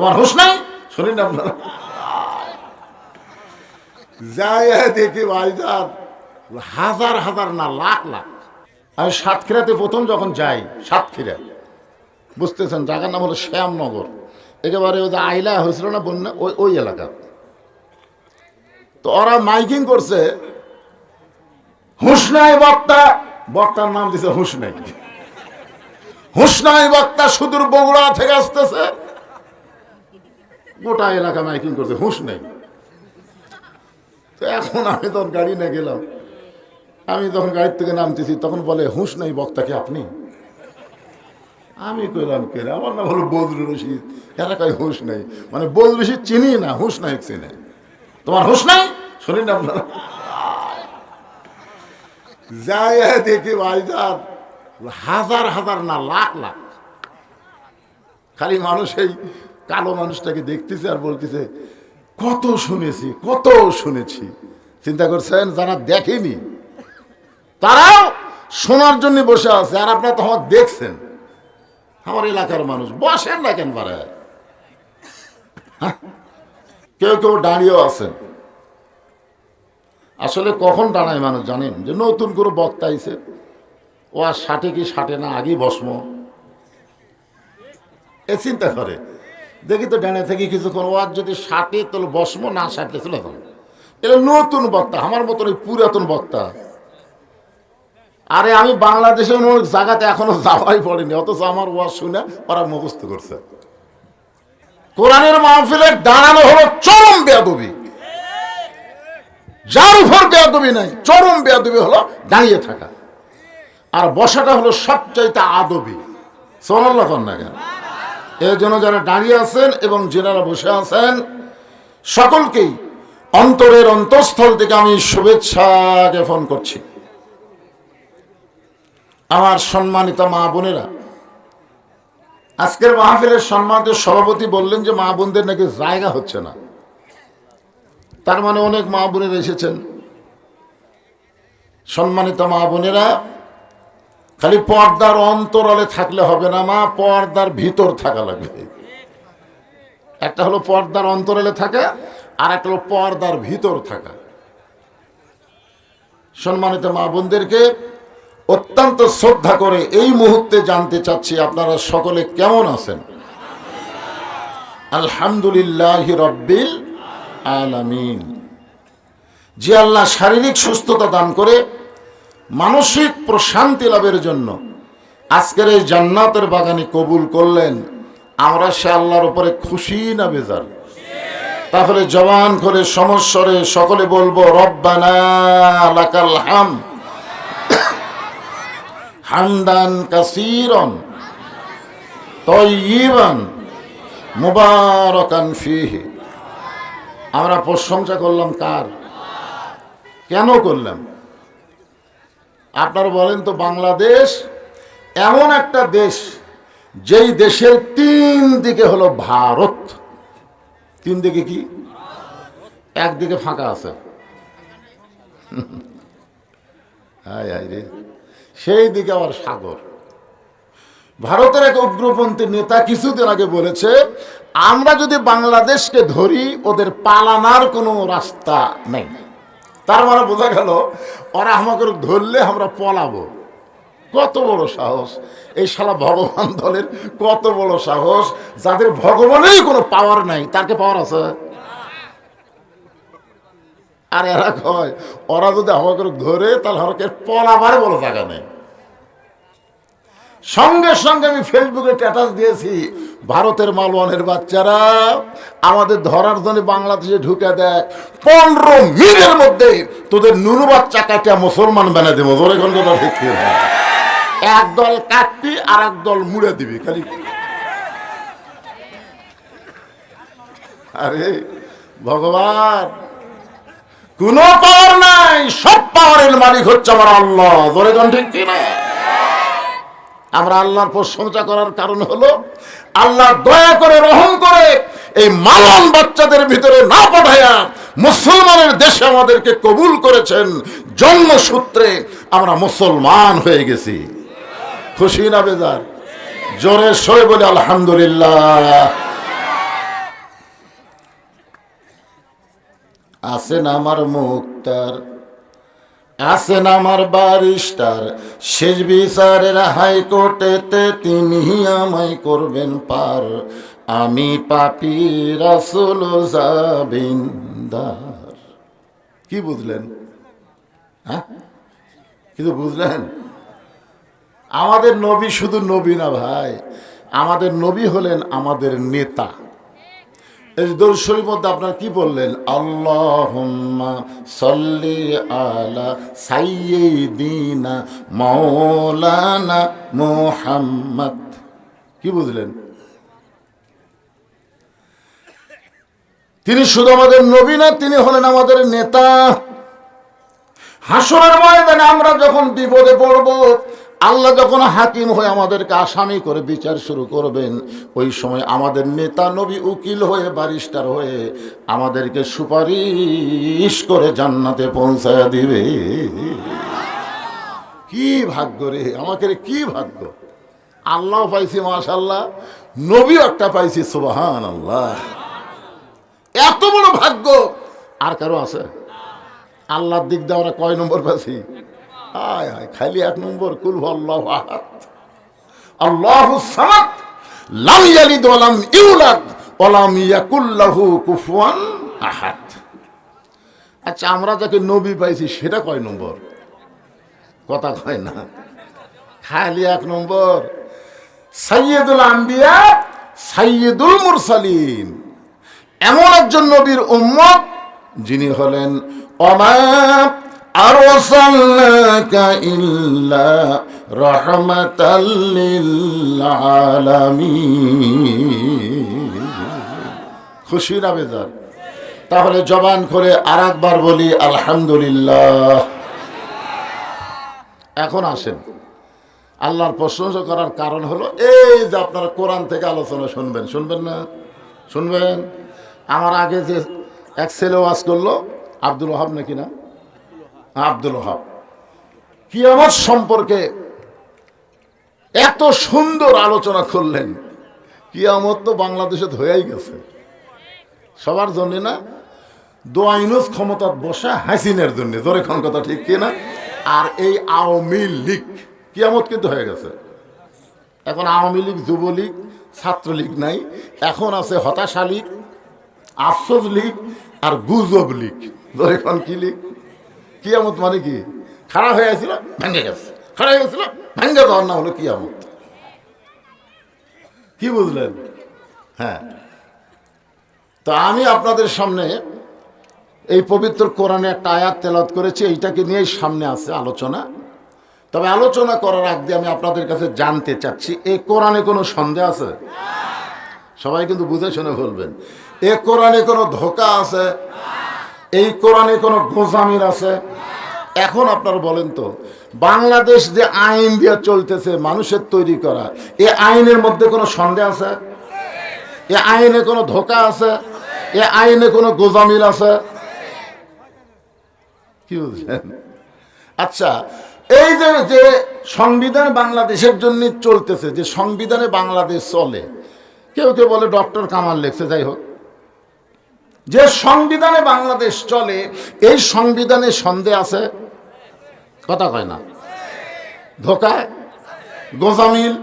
তোমার হুশ নাই? শুনেন আপনারা দেখি হাজার হাজার না লাখ লাখ। আমি সাতক্ষীরাতে প্রথম যখন যাই, সাতক্ষীরা। বুঝতেছেন, জায়গার নাম হলো শ্যামনগর। একেবারে ওই যে আইলা হয়েছিল না বন্যা, ওই ওই এলাকা। তো ওরা মাইকিং করছে নাই বক্তা। বক্তার নাম দিছে, হুঁশ নাই। হুঁশ নাই বক্তা, সুদূর বগুড়া থেকে আসতেছে। গোটা এলাকা মাইকিং করছে, হুঁশ নেই। এখন আমি তখন গাড়ি নিয়ে গেলাম। আমি যখন গাড়ির থেকে নামতেছি, তখন বলে, হুঁশ নেই বক্তাকে আপনি? আমি কইলাম, কে আমার নাম হলো বদরুল রশিদ। এলাকায় হুঁশ নেই। মানে বদরুল রশিদ চিনি না, হুঁশ নাই চিনে। তোমার হুঁশ নাই? শুনি না আপনারা? যাই দেখি ভাইজান, হাজার হাজার না লাখ লাখ। খালি মানুষ এই কালো মানুষটাকে দেখতেছে আর বলতেছে, কত শুনেছি কত শুনেছি। চিন্তা করছেন, যারা দেখেনি, তারাও শোনার জন্য বসে আছে আর আপনারা তো আমার দেখছেন। আমার এলাকার মানুষ, বসেন না কেন হ্যাঁ? কেউ কেউ দাঁড়িয়েও আছেন। আসলে কখন দাঁড়ায় মানুষ জানেন? যে নতুন করে বক্তা আইছে, ও আর ষাটে কি ষাটে না, আগেই ভস্ম। এ চিন্তা করে। দেখি তো ডানে থেকে কিছুক্ষণ ও আর যদি ষাটে তাহলে বস্ম, না ষাটলে চলে যান এটা নতুন বক্তা, আমার মতন ওই পুরাতন বক্তা। আরে আমি বাংলাদেশে অনেক জায়গাতে এখনও যাওয়াই পড়েনি, অথচ আমার ওয়াজ শুনে ওরা মুখস্থ করছে। কোরআনের মাহফিলে দাঁড়ানো হলো চরম বেয়াদবি। যার উপর বেয়াদবি নাই, চরম বেয়াদবি হলো দাঁড়িয়ে থাকা। আর বসাটা হলো সবচাইতে আদবি। সোনার লক্ষণ এর জন্য যারা দাঁড়িয়ে আছেন এবং যারা বসে আছেন, সকলকেই অন্তরের অন্তঃস্থল থেকে আমি শুভেচ্ছা জ্ঞাপন করছি। আমার সম্মানিত মা বোনেরা, আজকের মাহফিলের সম্মানিত সভাপতি বললেন যে মা বোনদের নাকি জায়গা হচ্ছে না। তার মানে অনেক মা বোনেরা এসেছেন। সম্মানিত মা বোনেরা খালি পর্দার অন্তরালে থাকলে হবে না মা, পর্দার ভিতর থাকা লাগবে। একটা হলো পর্দার অন্তরালে থাকা, আর একটা হলো পর্দার ভিতর থাকা। সম্মানিত মা বোনদেরকে, অত্যন্ত শ্রদ্ধা করে এই মুহূর্তে জানতে চাচ্ছি আপনারা সকলে কেমন আছেন? আলহামদুলিল্লাহ আলামিন। যে আল্লাহ শারীরিক সুস্থতা দান করে মানসিক প্রশান্তি লাভের জন্য। আজকের এই জান্নাতের বাগানে কবুল করলেন, আমরা সে আল্লাহর উপরে খুশি না বেজার। তাহলে জবান করে সমস্বরে সকলে বলব, রব্বানা আমরা প্রশংসা করলাম কার? কেন করলাম? আপনারা বলেন তো বাংলাদেশ এমন একটা দেশ, যেই দেশের তিন দিকে হলো ভারত। তিন দিকে কি? একদিকে ফাঁকা আছে। সেই দিকে আবার সাগর। ভারতের এক উগ্রপন্থী নেতা কিছুদিন আগে বলেছে, আমরা যদি বাংলাদেশকে ধরি, ওদের পালানার কোনো রাস্তা নেই। তার মানে বোঝা গেল, ওরা আমাকে ধরলে আমরা পলাবো। কত বড় সাহস। এই শালা ভগবান দলের কত বড় সাহস। যাদের ভগবানেরই কোনো পাওয়ার নাই তাকে পাওয়ার আছে? আর এরা কয়, ওরা যদি আমাকে ধরে, তাহলে আমাকে পলাবার বলো জায়গা নেই। সঙ্গে সঙ্গে আমি ফেসবুকে স্ট্যাটাস দিয়েছি, ভারতের মালওয়ানের বাচ্চারা, আমাদের ধরার জন্য বাংলাদেশে ঢুকে দেয়। পনেরো মিনিটের মধ্যে তোদের নুনু বাচ্চা কাটিয়া মুসলমান বানিয়ে দেবো। ধরে কোন কথা ঠিক এক দল কাটবি আর এক দল মুড়ে দিবি, খালি। আরে, ভগবান, কোন পাওয়ার নাই, সব পাওয়ারের মালিক হচ্ছে আমার আল্লাহ। ধরে কোন ঠিক কি না? আমরা আল্লাহর প্রশংসা করার কারণ হলো আল্লাহ দয়া করে রহম করে এই মালান বাচ্চাদের ভিতরে না পাঠায়া মুসলমানের দেশে আমাদেরকে কবুল করেছেন জন্মসূত্রে আমরা মুসলমান হয়ে গেছি। খুশি না বেজার? জোরে সরে বলে আলহামদুলিল্লাহ। আসেন আমার মুক্তার? আছেন আমার বারিস্টার। শেষ বিচারের হাইকোর্টেতে তিনি আমায় করবেন পার। আমি পাপি রাসুল জাবিন্দার কি বুঝলেন? হ্যাঁ? কিন্তু বুঝলেন? আমাদের নবী শুধু নবী না ভাই। আমাদের নবী হলেন আমাদের নেতা। এই মধ্যে আপনার কি বললেন? আল্লাহ সল্লি আলা মাওলানা মুহাম্মদ। কি বুঝলেন? তিনি শুধু আমাদের নবী না, তিনি হলেন আমাদের নেতা। হাসরের ময়দানে আমরা যখন বিপদে পড়ব আল্লাহ যখন হাকিম হয়ে আমাদেরকে আসামি করে বিচার শুরু করবেন, ওই সময় আমাদের নেতা নবী উকিল হয়ে বারিস্টার হয়ে আমাদেরকে সুপারিশ করে জান্নাতে পৌঁছায় দিবে। কি ভাগ্য রে, আমাকে কি ভাগ্য। আল্লাহ পাইছি মাশাল্লাহ নবী একটা পাইছি সুবাহান আল্লাহ এত বড় ভাগ্য। আর কারও আছে? আল্লাহর দিক দিয়ে আমরা কয় নম্বর পাচ্ছি আয় আয় খালি এক নম্বর, কুল আল্লাহ আহাদ। আল্লাহ সামাদ, লাম ইয়ালিদ ওয়ালাম ইউলাদ ওয়ালাম ইয়াকুল্লাহু কুফুয়ান আহাদ। আচ্ছা আমরা যাকে নবী পাইছি, সেটা কয় নম্বর? কথা কয় না। খালি এক নম্বর সাইয়েদুল আম্বিয়া সাইয়েদুল মুরসালিন। এমন একজন নবীর উম্মত, যিনি হলেন অমা ইল্লা রাহমাতাল লিল আলামিন। খুশি না বেজার তাহলে জবান করে আর একবার বলি, আলহামদুলিল্লাহ। এখন আসেন। আল্লাহর প্রশংসা করার কারণ হলো এই যে আপনারা কোরআন থেকে আলোচনা শুনবেন। শুনবেন না? শুনবেন? আমার আগে যে এক ছেলে ওয়াজ করল, আব্দুল ওহাব নাকি না? আব্দুল ওহাব। কিয়ামত সম্পর্কে এত সুন্দর আলোচনা করলেন, কিয়ামত তো বাংলাদেশে হয়েই গেছে। সবার জন্য না দোয়াইনুস ক্ষমতার বসা হাসিনের জন্য, জোরে খান কথা ঠিক কিনা? আর এই আওয়ামী লীগ, কিয়ামত কিন্তু হয়ে গেছে। এখন আওয়ামী লীগ, যুবলীগ, ছাত্রলীগ নাই, এখন আছে হতাশা লীগ, আফসোস লীগ আর গুজব লীগ। ধরে কি লীগ? কিয়ামত মানে কি? খারাপ হয়ে গেছিল, ভেঙে গেছে। খারাপ হয়ে গেছিল, ভেঙে দেওয়ার না হলো কিয়ামত। কি বুঝলেন? হ্যাঁ। তো আমি আপনাদের সামনে এই পবিত্র কোরআনে একটা আয়াত তেলাত করেছি, এইটাকে নিয়েই সামনে আছে আলোচনা। তবে আলোচনা করার আগে আমি আপনাদের কাছে জানতে চাচ্ছি, এ কোরআনে কোনো সন্দেহ আছে? সবাই কিন্তু বুঝে শুনে বলবেন। এ কোরআনে কোনো ধোকা আছে? এই কোরআনে কোনো গোজামির আছে? এখন আপনারা বলেন তো, বাংলাদেশ যে আইন দিয়ে চলতেছে মানুষের তৈরি করা, এ আইনের মধ্যে কোনো সন্দেহ আছে? এ আইনে কোনো ধোকা আছে? এ আইনে কোনো গোজামিল আছে? কি বুঝলেন? আচ্ছা এই যে যে সংবিধান বাংলাদেশের জন্য চলতেছে, যে সংবিধানে বাংলাদেশ চলে, কেউ কেউ বলে ডক্টর কামাল লেখছে, যাই হোক। যে সংবিধানে বাংলাদেশ চলে, এই সংবিধানে সন্দেহ আছে? কথা কয় না। ধোকায়? গোজামিল?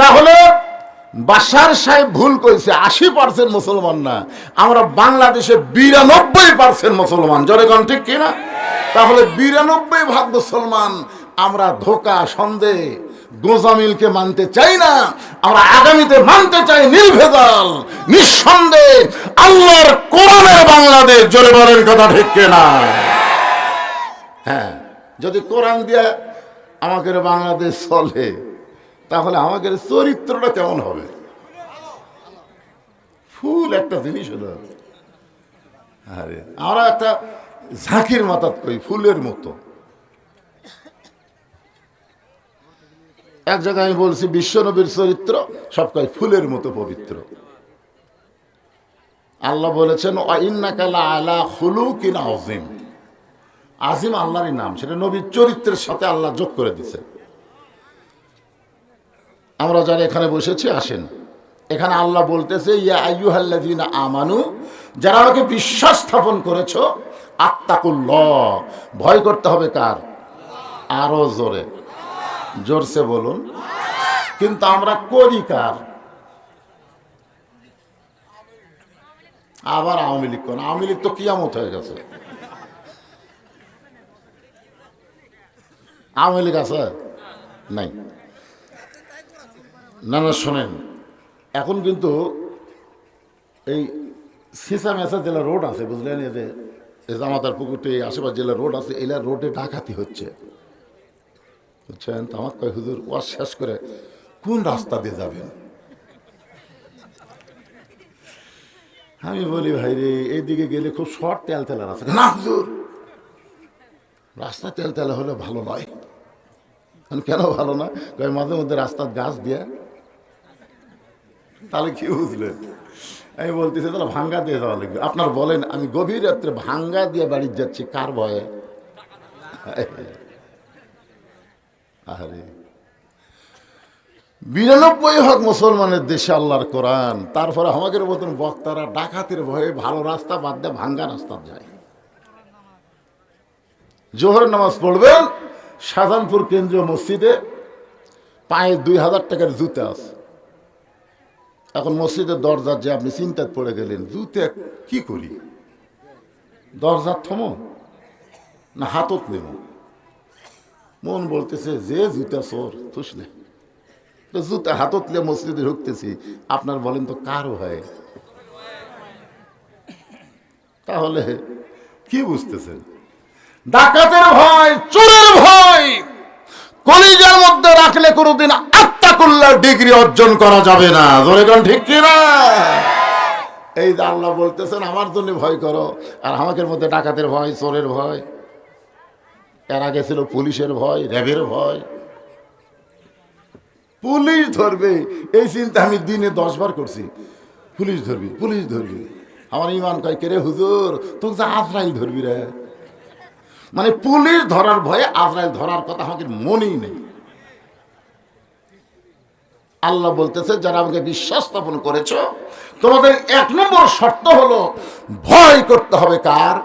তাহলে বাসার সাহেব ভুল করেছে আশি পার্সেন্ট মুসলমান না। আমরা বাংলাদেশে বিরানব্বই পার্সেন্ট মুসলমান। জনগণ ঠিক কিনা তাহলে বিরানব্বই ভাগ মুসলমান আমরা ধোকা, সন্দেহ, গোজামিলকে মানতে চাই না। আমরা আগামীতে মানতে চাই নির্ভেজাল, নিঃসন্দেহ বাংলাদেশ জোরে বলেন কথা ঠিক কিনা? হ্যাঁ যদি কোরআন দিয়ে আমাদের বাংলাদেশ চলে, তাহলে আমাদের চরিত্রটা কেমন হবে? ফুল একটা জিনিস হলো, আরে, আমরা একটা ঝাঁকির মাথাত কই, ফুলের মতো। এক জায়গায় আমি বলছি বিশ্বনবীর চরিত্র সব ফুলের মতো পবিত্র। আল্লাহ বলেছেন আজিম আজিম আল্লাহরই নাম, সেটা নবীর চরিত্রের সাথে আল্লাহ যোগ করে দিছে আমরা যারা এখানে বসেছি, আসেন। এখানে আল্লাহ বলতেছে, ইয়া আমানু, যারা আমাকে বিশ্বাস স্থাপন করেছ, আত্তাকুল্লাহ। ভয় করতে হবে কার? আরও জোরে। জোরসে বলুন। কিন্তু আমরা করি কার? আবার আওয়ামী লীগ কোন আওয়ামী লীগ তো কিয়ামত হয়ে গেছে। আওয়ামী লীগ আছে? নাই। না না, শোনেন। এখন কিন্তু এই সিসা মেসা জেলা রোড আছে, বুঝলেন? এই যে জামাতার পুকুরটি আশেপাশে জেলা রোড আছে, এলা রোডে ডাকাতি হচ্ছে। বুঝছেন? তো আমার হুজুর, ওয়াজ শেষ করে কোন রাস্তা দিয়ে যাবেন? আমি বলি, ভাই রে, এইদিকে গেলে খুব শর্ট তেল তেলা রাস্তা না, হুজুর রাস্তা তেল তেলা হলে ভালো নয়। কেন ভালো না? কয়, মাঝে মধ্যে রাস্তার গাছ দিয়ে। তাহলে কি বুঝলেন? আমি বলতেছি, তাহলে ভাঙ্গা দিয়ে যাওয়া লাগবে। আপনার বলেন, আমি গভীর রাত্রে ভাঙ্গা দিয়ে বাড়ি যাচ্ছি, কার ভয়ে? আরে বিরানব্বই হক মুসলমানের দেশে আল্লাহর কোরআন। তারপরে আমাদের মতন বক্তারা ডাকাতের ভয়ে ভালো রাস্তা বাদ দিয়ে ভাঙ্গা রাস্তা যায়। জোহর নামাজ পড়বেন শাহজাহানপুর কেন্দ্রীয় মসজিদে পায়ে দুই হাজার টাকার জুতা আছে। এখন মসজিদের দরজার যে আপনি চিন্তায় পড়ে গেলেন, জুতে কি করি? দরজার থমো, না হাতত নেব। মন বলতেছে, যে জুতা চোর, তুস নে। তো জুতা হাতত মসজিদে ঢুকতেছি। আপনার বলেন তো কারও হয়? তাহলে কি বুঝতেছেন? ডাকাতের ভয়, চোরের ভয়, কলিজার মধ্যে রাখলে কোনোদিন আত্মাকুল্লার ডিগ্রি অর্জন করা যাবে না। ধরে কোন ঠিক কিনা এই যে আল্লাহ বলতেছেন, আমার জন্য ভয় করো। আর আমাকে মধ্যে ডাকাতের ভয়, চোরের ভয়। এর আগে ছিল পুলিশের ভয়, র্যাবের ভয়। পুলিশ ধরবে। এই চিন্তা আমি দিনে দশ বার করছি। পুলিশ ধরবি পুলিশ ধরবি। আমার ইমান কয় কেরে হুজুর? তোকে যে আজরাইল ধরবি রে? মানে পুলিশ ধরার ভয়ে আজরাইল ধরার কথা আমাকে মনেই নেই। আল্লাহ বলতেছে, যারা আমাকে বিশ্বাস স্থাপন করেছ, তোমাদের এক নম্বর শর্ত হলো, ভয় করতে হবে কার?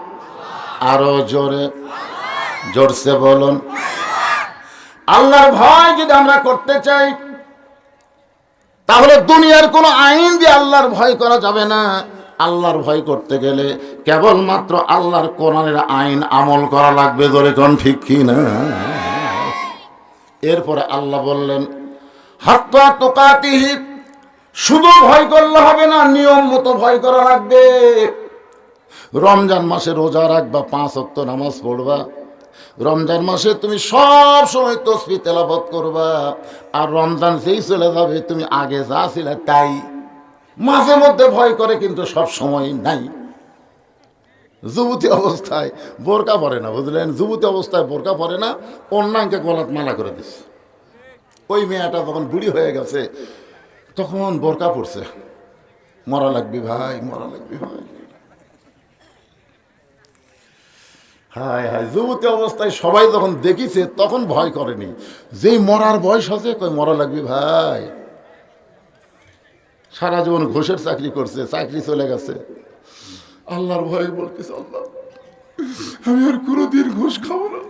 আরও জোরে, জোরসে বলুন। আল্লাহর ভয় যদি আমরা করতে চাই, তাহলে দুনিয়ার কোনো আইন দিয়ে আল্লাহর ভয় করা যাবে না। আল্লাহর ভয় করতে গেলে কেবলমাত্র আল্লাহর কোরআনের আইন আমল করা লাগবে ধরে কোন ঠিক কি না? এরপরে আল্লাহ বললেন, হাত্তা তোকাতিহি, শুধু ভয় করলে হবে না, নিয়ম মতো ভয় করা লাগবে। রমজান মাসে রোজা রাখবা, পাঁচ অক্ত নামাজ পড়বা রমজান মাসে তুমি সব সময় তসবি তেলাবত করবা, আর রমজান সেই চলে যাবে, তুমি আগে যা ছিলে তাই। মাঝে মধ্যে ভয় করে, কিন্তু সব সময় নাই। যুবতী অবস্থায় বোরকা পরে না, বুঝলেন? যুবতী অবস্থায় বোরকা পরে না, অন্যায়কে গলাত মালা করে দিচ্ছে ওই মেয়েটা যখন বুড়ি হয়ে গেছে, তখন বোরকা পড়ছে মরা লাগবি ভাই, মরা লাগবি ভাই। হায় হায়, যুবতী অবস্থায় সবাই যখন দেখিছে, তখন ভয় করেনি। যেই মরার বয়স আছে কই মরা লাগবে ভাই। সারা জীবন ঘোষের চাকরি করছে, চাকরি চলে গেছে। আল্লাহর ভয় বলতেছে, আল্লাহ, আমি আর কোনোদিন ঘুষ খাব না।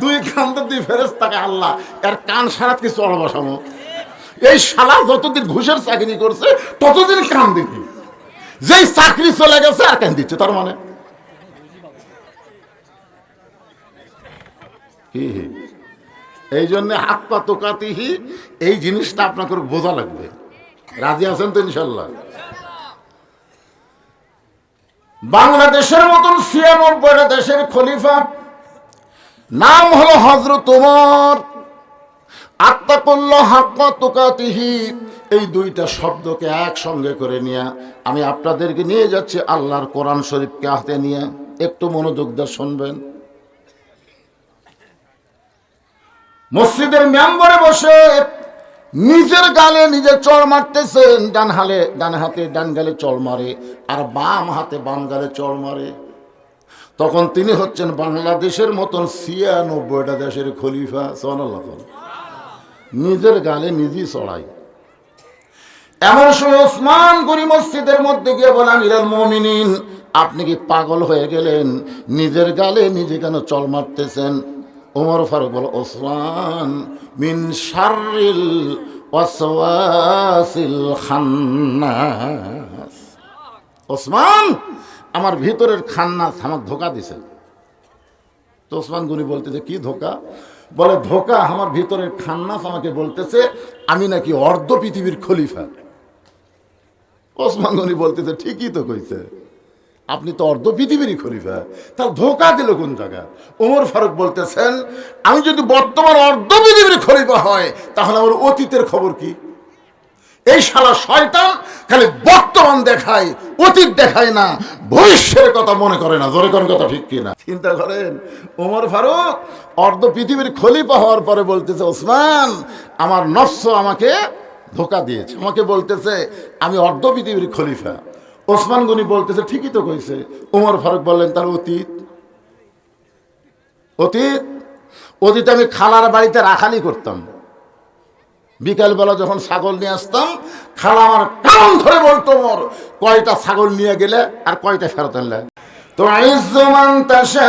দুই কান্দে দুই ফেরেস তাকে আল্লাহ, এর কান সারাত কিছু বসানো এই শালা যতদিন ঘুষের চাকরি করছে, ততদিন কান দেখি যেই চাকরি চলে গেছে, আর কেন দিচ্ছে? তার মানে? এই জন্য হাত পা তোকাতিহি এই জিনিসটা আপনাকে বোঝা লাগবে। রাজি আছেন তো ইনশাল্লাহ? বাংলাদেশের মতন ছিয়ানব্বইটা দেশের খলিফা, নাম হলো হজরত তোমার আত্মাকুল্লাহ হাক্কা তোকাতিহি এই দুইটা শব্দকে একসঙ্গে করে নিয়ে আমি আপনাদেরকে নিয়ে যাচ্ছি আল্লাহর কোরআন শরীফকে হাতে নিয়ে। একটু মনোযোগ দিয়ে শুনবেন। মসজিদের মেম্বরে বসে নিজের গালে নিজে চল মারতেছেন ডান হালে ডান হাতে ডান গালে চল মারে আর বাম হাতে বাম গালে চল মারে। তখন তিনি হচ্ছেন বাংলাদেশের মতন ছিয়ানব্বইটা দেশের খলিফা সোনাল্লাহ নিজের গালে নিজেই চড়াই এমন সময় ওসমান গনি মসজিদের মধ্যে গিয়ে বলে, আমিরাল মমিনিন, আপনি কি পাগল হয়ে গেলেন? নিজের গালে নিজে কেন চল মারতেছেন? ওমর ফারুক বল, ওসমান, মিন শারিল ওয়াসওয়াসিল খান্নাস। ওসমান, আমার ভিতরের খান্নাস আমার ধোকা দিছে। তো ওসমান গনি বলতেছে, কি ধোকা? বলে, ধোকা আমার ভিতরের খান্নাস আমাকে বলতেছে, আমি নাকি অর্ধ পৃথিবীর খলিফা। ওসমান গনি বলতেছে, ঠিকই তো কইছে। আপনি তো অর্ধ পৃথিবীরই খলিফা। তার ধোকা দিল কোন জায়গা ওমর ফারুক বলতেছেন, আমি যদি বর্তমান অর্ধ পৃথিবীর খলিফা হয়, তাহলে আমার অতীতের খবর কি? এই শালা শয়তান খালি বর্তমান দেখায়, অতীত দেখায় না ভবিষ্যের কথা মনে করে না, জোরে কথা ঠিক কিনা। চিন্তা করেন, ওমর ফারুক অর্ধ পৃথিবীর খলিফা হওয়ার পরে বলতেছে, ওসমান, আমার নফস আমাকে ধোকা দিয়েছে। আমাকে বলতেছে, আমি অর্ধ পৃথিবীর খলিফা। ওসমান গনি বলতেছে, ঠিকই তো কইছে। ওমর ফারুক বললেন, তার অতীত। অতীত? অতীত আমি খালার বাড়িতে রাখালি করতাম। বিকালবেলা যখন ছাগল নিয়ে আসতাম, খালা আমার কান ধরে বলতো মোর কয়টা ছাগল নিয়ে গেলে আর কয়টা ফেরত আনলে? তো আইজমান তাসা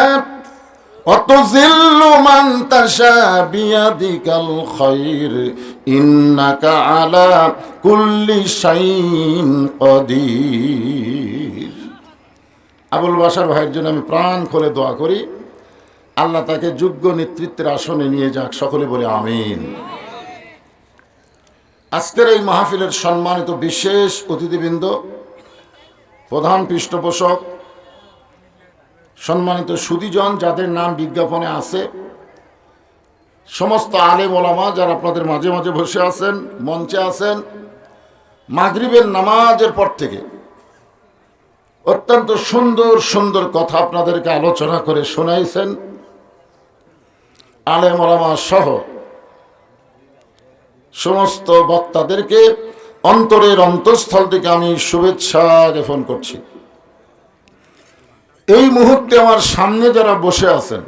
অত জিল্লু মান তাসা বিয়াদিকাল খাইর। ইন্নাকা আলা কুল্লি শাইন কদির। আবুল বাসার ভাইয়ের জন্য আমি প্রাণ খুলে দোয়া করি। আল্লাহ তাকে যোগ্য নেতৃত্বের আসনে নিয়ে যাক, সকলে বলে আমিন। আজকের এই মাহফিলের সম্মানিত বিশেষ অতিথিবৃন্দ, প্রধান পৃষ্ঠপোষক, সম্মানিত সুদীজন যাদের নাম বিজ্ঞাপনে আছে সমস্ত আলেম ওলামা যারা আপনাদের মাঝে মাঝে বসে আছেন, মঞ্চে আছেন, মাগরিবের নামাজের পর থেকে অত্যন্ত সুন্দর সুন্দর কথা আপনাদেরকে আলোচনা করে শোনাইছেন। আলেম ওলামা সহ সমস্ত বক্তাদেরকে অন্তরের অন্তঃস্থল থেকে আমি শুভেচ্ছা জ্ঞাপন করছি। এই মুহূর্তে আমার সামনে যারা বসে আছেন